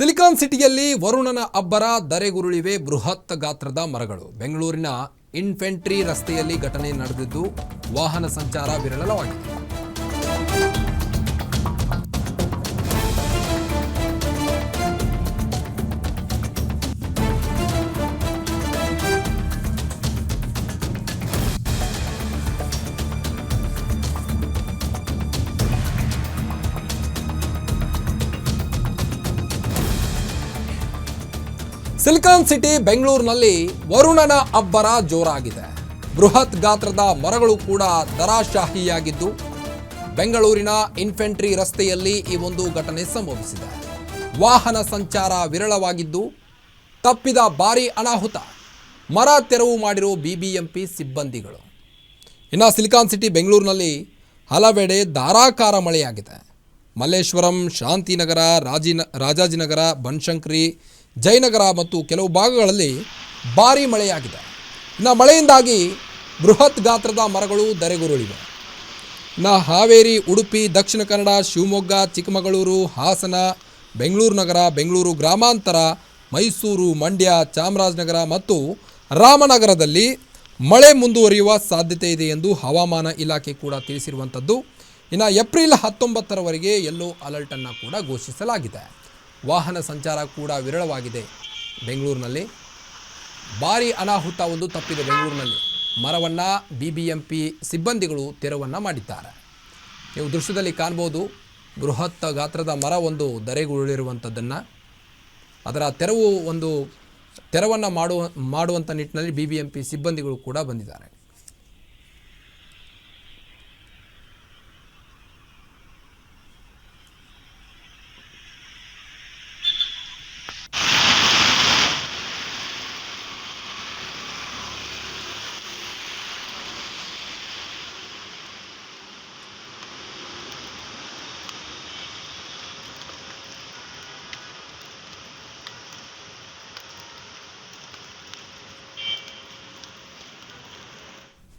Silicon ಸಿಟಿಯಲ್ಲಿ ವರುಣನ ಅಬ್ಬರ ಧರೆಗುರುಳಿವೆ ಬೃಹತ್ ಗಾತ್ರದ ಮರಗಳು. ಬೆಂಗಳೂರಿನ ಇನ್ಫೆಂಟ್ರಿ ರಸ್ತೆಯಲ್ಲಿ ಘಟನೆ ನಡೆದಿದ್ದು ವಾಹನ ಸಂಚಾರ ವಿರಳವಾಗಿದೆ. ಸಿಲಿಕಾನ್ ಸಿಟಿ, ಬೆಂಗಳೂರಿನಲ್ಲಿ ವರುಣನ ಅಬ್ಬರ ಜೋರಾಗಿದೆ. ಬೃಹತ್ ಗಾತ್ರದ ಮರಗಳು ಕೂಡ ದರಾಶಾಹಿಯಾಗಿದ್ದು ಬೆಂಗಳೂರಿನ ಇನ್ಫೆಂಟ್ರಿ ರಸ್ತೆಯಲ್ಲಿ ಈ ಒಂದು ಘಟನೆ ಸಂಭವಿಸಿದೆ. ವಾಹನ ಸಂಚಾರ ವಿರಳವಾಗಿದ್ದು, ತಪ್ಪಿದ ಭಾರಿ ಅನಾಹುತ, ಮರ ತೆರವು ಮಾಡಿರೋ ಬಿಬಿಎಂಪಿ ಸಿಬ್ಬಂದಿಗಳು. ಇನ್ನು ಸಿಲಿಕಾನ್ ಸಿಟಿ, ಬೆಂಗಳೂರಿನಲ್ಲಿ ಹಲವೆಡೆ ಧಾರಾಕಾರ ಮಳೆಯಾಗಿದೆ. ಮಲ್ಲೇಶ್ವರಂ, ಶಾಂತಿನಗರ ರಾಜಿನ ರಾಜಾಜಿನಗರ, ಬನಶಂಕರಿ ಜಯನಗರ ಮತ್ತು ಕೆಲವು ಭಾಗಗಳಲ್ಲಿ ಭಾರೀ ಮಳೆಯಾಗಿದೆ. ಇನ್ನು ಮಳೆಯಿಂದಾಗಿ ಬೃಹತ್ ಗಾತ್ರದ ಮರಗಳು ದರೆಗುರುಳಿವೆ ಇನ್ನು ಹಾವೇರಿ, ಉಡುಪಿ, ದಕ್ಷಿಣ ಕನ್ನಡ, ಶಿವಮೊಗ್ಗ, ಚಿಕ್ಕಮಗಳೂರು, ಹಾಸನ, ಬೆಂಗಳೂರು ನಗರ, ಬೆಂಗಳೂರು ಗ್ರಾಮಾಂತರ, ಮೈಸೂರು, ಮಂಡ್ಯ, ಚಾಮರಾಜನಗರ ಮತ್ತು ರಾಮನಗರದಲ್ಲಿ ಮಳೆ ಮುಂದುವರಿಯುವ ಸಾಧ್ಯತೆ ಇದೆ ಎಂದು ಹವಾಮಾನ ಇಲಾಖೆ ಕೂಡ ತಿಳಿಸಿರುವಂಥದ್ದು ಇನ್ನು ಏಪ್ರಿಲ್ ಹತ್ತೊಂಬತ್ತರವರೆಗೆ ಯೆಲ್ಲೋ ಅಲರ್ಟನ್ನು ಕೂಡ ಘೋಷಿಸಲಾಗಿದೆ. ವಾಹನ ಸಂಚಾರ ಕೂಡ ವಿರಳವಾಗಿದೆ. ಬೆಂಗಳೂರಿನಲ್ಲಿ ಭಾರಿ ಅನಾಹುತ ಒಂದು ತಪ್ಪಿದೆ ಬೆಂಗಳೂರಿನಲ್ಲಿ. ಮರವನ್ನು ಬಿ ಬಿ ಎಂ ಪಿ ಸಿಬ್ಬಂದಿಗಳು ತೆರವನ್ನು ಮಾಡಿದ್ದಾರೆ. ನೀವು ದೃಶ್ಯದಲ್ಲಿ ಕಾಣ್ಬೋದು, ಬೃಹತ್ ಗಾತ್ರದ ಮರ ಒಂದು ಧರೆಗುರುಳಿರುವಂಥದ್ದನ್ನು ಅದರ ತೆರವು ಒಂದು ತೆರವನ್ನು ಮಾಡುವ ಮಾಡುವಂಥ ನಿಟ್ಟಿನಲ್ಲಿ ಬಿ ಬಿ ಎಂ ಪಿ ಸಿಬ್ಬಂದಿಗಳು ಕೂಡ ಬಂದಿದ್ದಾರೆ.